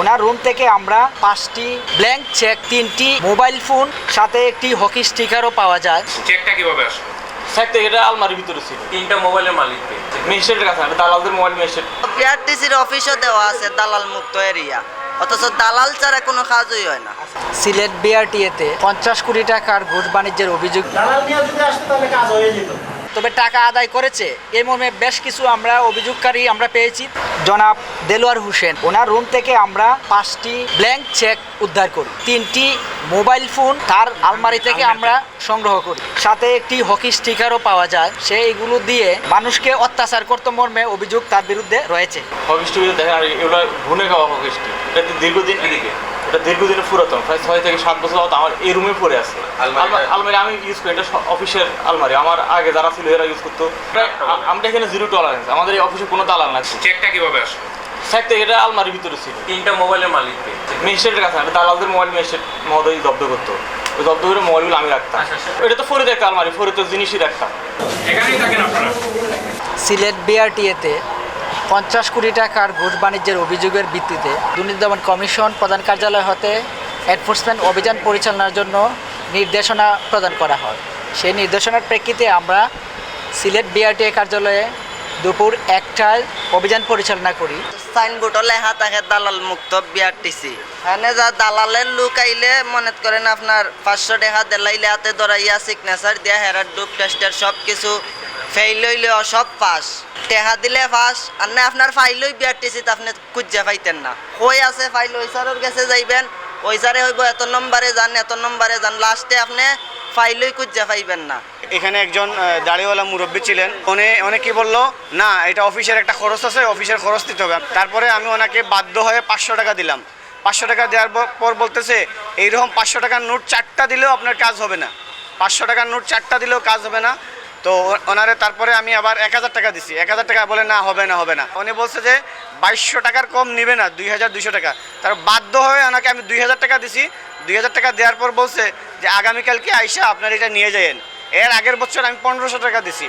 ওনার room থেকে আমরা পাঁচটি ব্ল্যাঙ্ক চেক তিনটি মোবাইল ফোন সাথে একটি হকি স্টিকারও পাওয়া যায়। চেকটা কীভাবে আসে থাকতে এটা আলমারির ভিতরে ছিল। তিনটা মোবাইলের মালিককে ম্যাজিস্ট্রেটের কাছে দালালদের মোবাইল ম্যাজিস্ট্রেট বিআরটিসির অফিসও দেওয়া আছে দালাল মুক্ত এরিয়া অথচ দালাল ছাড়া কোনো কাজই হয় না। সিলেট বিআরটিএতে পঞ্চাশ কোটি টাকার ঘুষ বাণিজ্যের অভিযোগ। দালাল নিয়ে যদি আসতো তাহলে কাজ হয়ে যেত। তবে টাকা আদায় করেছে। এই মর্মে বেশ কিছু আমরা অভিযোগকারী আমরা পেয়েছি। জনাব দেলোয়ার হোসেন ওনার রুম থেকে আমরা পাঁচটি ব্ল্যাঙ্ক চেক উদ্ধার করি। তিনটি মোবাইল ফোন তার আলমারি থেকে আমরা সংগ্রহ করি। সাথে একটি হকি স্টিকারও পাওয়া যায়। সে এগুলো দিয়ে মানুষকে অত্যাচার করতে মর্মে অভিযোগ তার বিরুদ্ধে রয়েছে। দেখেন আর এগুলো ঘুনে খাওয়া হকিস্টি এটা দীর্ঘদিন এদিকে। এটা দীর্ঘদিনের পুরাতন প্রায় ছয় থেকে সাত বছর যাবত আমার এই রুমে পড়ে আছে। আলমারি- আমি ইউজ করি এটা অফিসের আলমারি। আমার আগে যারা ছিল এরা ইউজ করতো। আমরা এখানে জিরো টলারেন্স আমাদের এই অফিসে কোনো দালাল না চেকটা কীভাবে আসে থাকতে এটা আলমারির ভিতরে ছিল। তিনটা মোবাইলের মালিককে ম্যাজিস্ট্রেটের কাছে। না, দালালদের মোবাইল ম্যাজিস্ট্রেট মহোদয় জব্দ করতো। ওই জব্দ করে মোবাইলগুলো আমি রাখতাম। আচ্ছা, আচ্ছা। এটা তো ফরিদ একটা আলমারি। ফরিদ তো জিনিসই রাখতাম। এখানেই থাকেন আপনারা? সিলেট বিআরটিএতে পঞ্চাশ কোটি টাকার ঘুষ বাণিজ্যের অভিযোগের ভিত্তিতে দুর্নীতি দমন কমিশন প্রধান কার্যালয় হতে এনফোর্সমেন্ট অভিযান পরিচালনার জন্য নির্দেশনা প্রদান করা হয়। সেই নির্দেশনার প্রেক্ষিতে আমরা সিলেট বিআরটিএ কার্যালয়ে দুপুর একটায় অভিযান পরিচালনা করি। সাইনবোর্ডও লেখা থাকে দালাল মুক্ত বিআরটিসি এখানে যা দালালের লোক আইলে মনে করেন আপনার পাঁচশো টাকা দেলাইলে হাতে ধরাইয়া সিগনেচার দিয়া হেরার ডুব টেস্টের সব কিছু ফেইল হইলেও সব পাস টেহা দিলে পাস আর না আপনার ফাইলই বিআরটিসিতে আপনি খুঁজে পাইতেন না। কই আছে ফাইল? ওই স্যারের কাছে যাইবেন। ওই হইব এত নম্বরে যান, এত নম্বরে যান। লাস্টে আপনি ফাইলই খুঁজে পাইবেন না। এখানে একজন দাড়িওয়ালা মুরব্বী ছিলেন। উনি অনেকে বলল? না, এটা অফিসের একটা খরচ আছে, অফিসের খরচ দিতে হবে। তারপরে আমি ওনাকে বাধ্য হয়ে পাঁচশো টাকা দিলাম। পাঁচশো টাকা দেওয়ার পর বলতেছে, এইরকম পাঁচশো টাকার নোট চারটা দিলেও আপনার কাজ হবে না। পাঁচশো টাকার নোট চারটা দিলেও কাজ হবে না। তো ওনারে তারপরে আমি আবার এক হাজার টাকা দিছি। এক হাজার টাকা বলে, না, হবে না হবে না। উনি বলছে যে, বাইশশো টাকার কম নিবে না, দুই হাজার দুইশো টাকা। তার বাধ্য হয়ে ওনাকে আমি দুই হাজার টাকা দিছি। দুই হাজার টাকা দেওয়ার পর বলছে যে, আগামীকালকে আইসা আপনার এটা নিয়ে যায়েন। এর আগের বছর আমি পনেরোশো টাকা দিছি।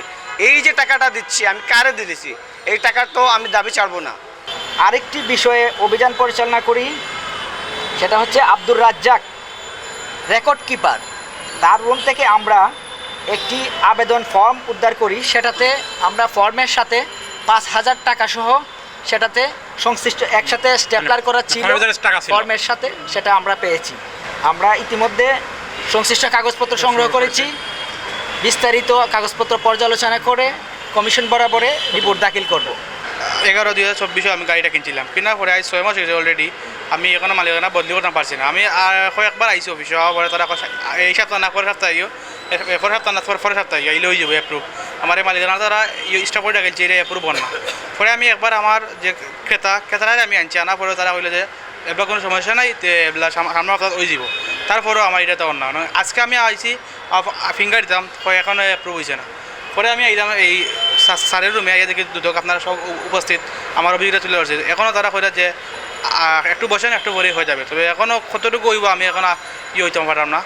এই যে টাকাটা দিচ্ছি, আমি কারে দিয়ে দিছি? এই টাকা তো আমি দাবি ছাড়বো না। আরেকটি বিষয়ে অভিযান পরিচালনা করি, সেটা হচ্ছে আব্দুর রাজ্জাক রেকর্ড কিপার। তার রুম থেকে আমরা একটি আবেদন ফর্ম উদ্ধার করি সেটাতে আমরা ফর্মের সাথে পাঁচ হাজার টাকা সহ সেটাতে সংশ্লিষ্ট একসাথে স্টেপলার করা ছিল ফর্মের টাকা ফর্মের সাথে সেটা আমরা পেয়েছি। আমরা ইতিমধ্যে সংশ্লিষ্ট কাগজপত্র সংগ্রহ করেছি বিস্তারিত কাগজপত্র পর্যালোচনা করে কমিশন বরাবরে রিপোর্ট দাখিল করব। এগারো দুই হাজার চব্বিশে আমি গাড়িটা কিনছিলাম। কেনার পরে আজ ছয় মাস হয়েছে অলরেডি আমি এখনও মালিকানা বদলি করতে পারছি না। আমি কয়েকবার আইসি অফিসে পরে তারা এই সপ্তাহ না করে সপ্তাহ আইও। এরপর সপ্তাহ না পরে পরের সপ্তাহ এলে হয়ে যাব অ্যাপ্রুভ আমার এই মালিকানা তারা স্টাফ করে গেছে এটা অ্যাপ্রুভ হন না পরে আমি একবার আমার যে ক্রেতা, ক্রেতারাই আমি আনছি আনার পরে তারা কইলে যে, এবার কোনো সমস্যা নাই, তে এগুলা সাম- সামনের কথা ওই যাব তারপরেও আমার এটা তখন না। মানে আজকে আমি আইছি ফিঙ্গার দিতাম এখনও অ্যাপ্রুভ হয়েছে না। পরে আমি আইলাম এই সা- স্যারের রুমে আইয়া দেখি দুদক আপনারা সব উপস্থিত, আমার অভিযোগটা তুলে ধরছে। এখনও তারা কইরা যে একটু বসেন, একটু পরে হয়ে যাবে। তবে এখনও কতটুকু হইব আমি এখন ই হইতাম পারলাম না।